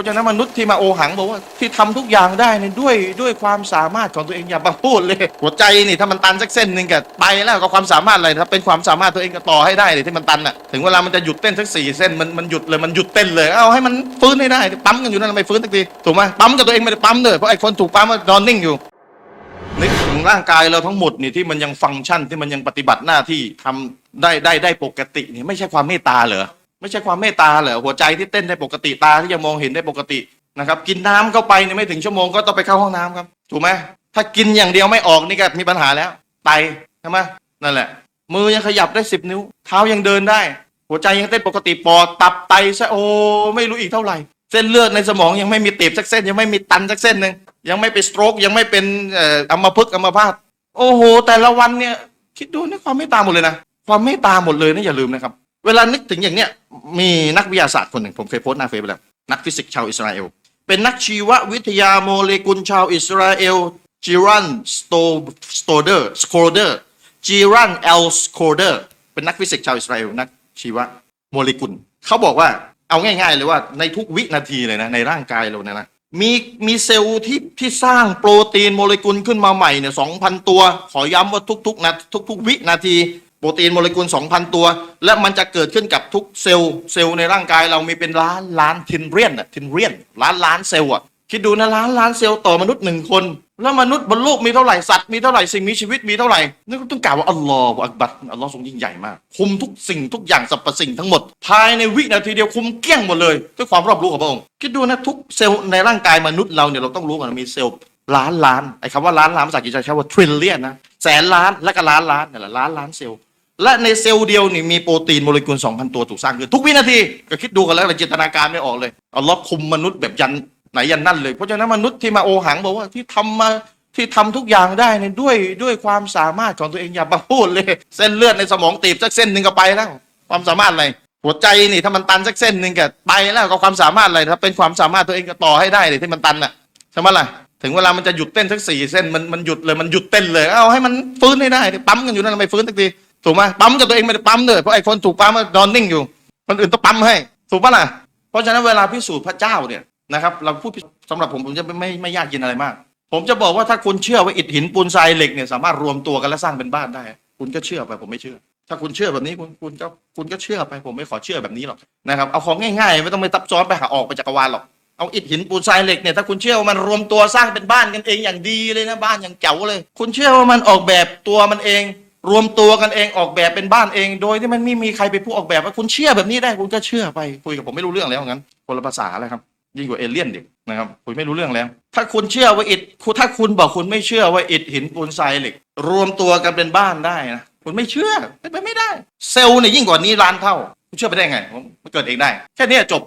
ราะฉะนั้นมนุษย์ที่มาโอหังบอกว่าที่ทำทุกอย่างได้เนี่ยด้วยด้วยความสามารถของตัวเองอย่าบังพูดเลย หัวใจนี่ถ้ามันตันสักเส้นหนึ่งก็ไปแล้วก็ความสามารถอะไรถ้าเป็นความสามารถตัวเองก็ต่อให้ได้เลยที่มันตันอะถึงเวลามันจะหยุดเต้นสักสี่เส้นมันมันหยุดเลยมันหยุดเต้นเลยเอาให้มันฟื้นให้ได้ปั๊มกันอยู่นั่นไม่ฟื้นสักทีถูกไหมปั๊มกับตัวเองไม่ได้ปั๊มเลยเพราะไอ้คนถูกปั๊มมันนอนนิ่งอยู่นึกถึงร่างกายเราทั้งหมดนี่ที่มันยังฟังก์ชันที่มันยังปฏิบัติหน้าที่ทำได้ได้ได้ปกตินี่ไม่ใช่ความเมตตาเหรอ ไม่ใช่ความเมตตาเหรอหัวใจที่เต้นได้ปกติตาที่ยังมองเห็นได้ปกตินะครับ กินน้ำเข้าไปเนี่ยไม่ถึงชั่วโมงก็ต้องไปเข้าห้องน้ำครับ ถูกไหมถ้ากินอย่างเดียวไม่ออกนี่ก็มีปัญหาแล้วไตใช่ไหมนั่นแหละ มือยังขยับได้สิบนิ้ว เท้ายังเดินได้ หัวใจยังเต้นปกติปอดตับไตซะโอ้ไม่รู้อีกเท่าไหร่ เส้นเลือดในสมองยังไม่มีตีบสักเส้น ยังไม่มีตันสักเส้นหนึ่งยังไม่ไปสโตรกยังไม่เป็นเอ่ออัมพฤกษ์อัมพาตโอ้โห แต่ละวันเนี่ย คิดดูนี่ความเมตตาหมดเลยนะความเมตตาหมดเลยนะอย่าลืมนะครับ เวลานึกถึงอย่างเนี้ยมีนักวิทยาศาสตร์คนหนึ่งผมเคยโพสต์หน้าเฟซไปแล้วนักฟิสิกส์ชาวอิสราเอล เป็นนักชีววิทยาโมเลกุลชาวอิสราเอลจิรันสโตสโตเดอร์สโคเดอร์จิรันเอลสโคเดอร์เป็นนักฟิสิกส์ชาวอิสราเอลนักชีวโมเลกุลเขาบอกว่าเอาง่ายๆเลยว่าในทุกวินาทีเลยนะในร่างกายเราเนี่ยนะมีมีเซลล์ที่ที่สร้างโปรตีนโมเลกุลขึ้นมาใหม่เนี่ยสองพันตัว ขอย้ำว่าทุกๆนาทุก ๆ วินาที โปรตีนโมเลกุล 2,000 ตัว และมันจะเกิดขึ้นกับทุกเซลล์เซลล์ในร่างกายเรามีเป็นล้านล้านทินเรียนอะทินเรียนล้านล้านเซลล์อะคิดดูนะล้านล้านเซลล์ต่อมนุษย์หนึ่งคน แล้วมนุษย์บนโลกมีเท่าไหร่สัตว์มีเท่าไหร่สิ่งมีชีวิตมีเท่าไหร่นี่ก็ต้องกล่าวว่าอัลลอฮฺอักบัรอัลลอฮ์ทรงยิ่งใหญ่มาก คุมทุกสิ่งทุกอย่างสรรพสิ่งทั้งหมด ภายในวินาทีเดียวคุมเกลี้ยงหมดเลยด้วยความรอบรู้ของพระองค์คิดดูนะทุกเซลล์ในร่างกายมนุษย์เราเนี่ยเราต้องรู้ก่อนมีเซลล์ล้านล้านไอ้คำว่าล้านล้านภาษาอังกฤษใช้ว่า trillion นะแสนล้านและก็ล้านล้านนี่แหละล้านล้านเซลล์ และในเซลล์เดียวนี่มีโปรตีนโมเลกุล 2,000 ตัวถูกสร้างขึ้นทุกวินาที ก็คิดดูกันแล้วเราจินตนาการไม่ออกเลยเอัลลอฮ์คุมมนุษย์แบบยันไหนยันนั่นเลย เพราะฉะนั้นมนุษย์ที่มาโอหังบอกว่าที่ทำมาที่ทำทุกอย่างได้เนี่ยด้วยด้วยความสามารถของตัวเองอย่าบังพูดเลย เส้นเลือดในสมองตีบสักเส้นหนึ่งก็ไปแล้ว ความสามารถอะไรหัวใจนี่ถ้ามันตันสักเส้นหนึ่งก็ไปแล้วก็ความสามารถอะไรถ้าเป็นความสามารถตัวเองก็ต่อให้ได้เลยที่มันตันอะใช่ไหมล่ะถึงเวลามันจะหยุดเต้นสักสี่เส้นมันมันหยุดเลยมันหยุดเต้นเลยเอาให้มันฟื้นให้ได้ปั๊มกันอยู่นั่นไม่ฟื้นสักที ถูกไหมปั๊มกับตัวเองไม่ได้ปั๊มเลยเพราะไอ้คนถูกปั๊มมันอนนิ่งอยู่คนอื่นต้องปั๊มให้ ถูกปะล่ะเพราะฉะนั้นเวลาพิสูจน์พระเจ้าเนี่ยนะครับ เราพูดสำหรับผมผมจะไม่ไม่ไม่ยากเย็นอะไรมาก ผมจะบอกว่าถ้าคุณเชื่อว่าอิฐหินปูนทรายเหล็กเนี่ยสามารถรวมตัวกันและสร้างเป็นบ้านได้ คุณก็เชื่อไปผมไม่เชื่อ ถ้าคุณเชื่อแบบนี้คุณคุณก็คุณก็เชื่อไปผมไม่ขอเชื่อแบบนี้หรอกนะครับเอาของง่ายๆ ไม่ต้องไปซับซ้อนไปหาออกไปจักรวาลหรอกเอาอิฐหินปูนทรายเหล็กเนี่ยถ้าคุณเชื่อว่ามันรวมตัวสร้างเป็นบ้านกันเองอย่างดีเลยนะบ้านอย่างเจ๋วเลย คุณเชื่อว่ามันออกแบบตัวมันเอง รวมตัวกันเองออกแบบเป็นบ้านเอง โดยที่มันไม่มีใครเป็นผู้ออกแบบว่าคุณเชื่อแบบนี้ได้คุณก็เชื่อไปคุยกับผมไม่รู้เรื่องแล้วงั้นคนละภาษาเลยครับยิ่งกว่าเอเลี่ยนดินะครับคุยไม่รู้เรื่องแล้ว ถ้าคุณเชื่อว่าอิฐถ้าคุณบอกคุณไม่เชื่อว่าอิฐหินปูนทรายเหล็ก รวมตัวกันเป็นบ้านได้นะคุณไม่เชื่อเป็นไปไม่ได้ เซลล์เนี่ยยิ่งกว่านี้ล้านเท่า คุณเชื่อไปได้ไงผมมันเกิดเองได้ แค่นี้จบ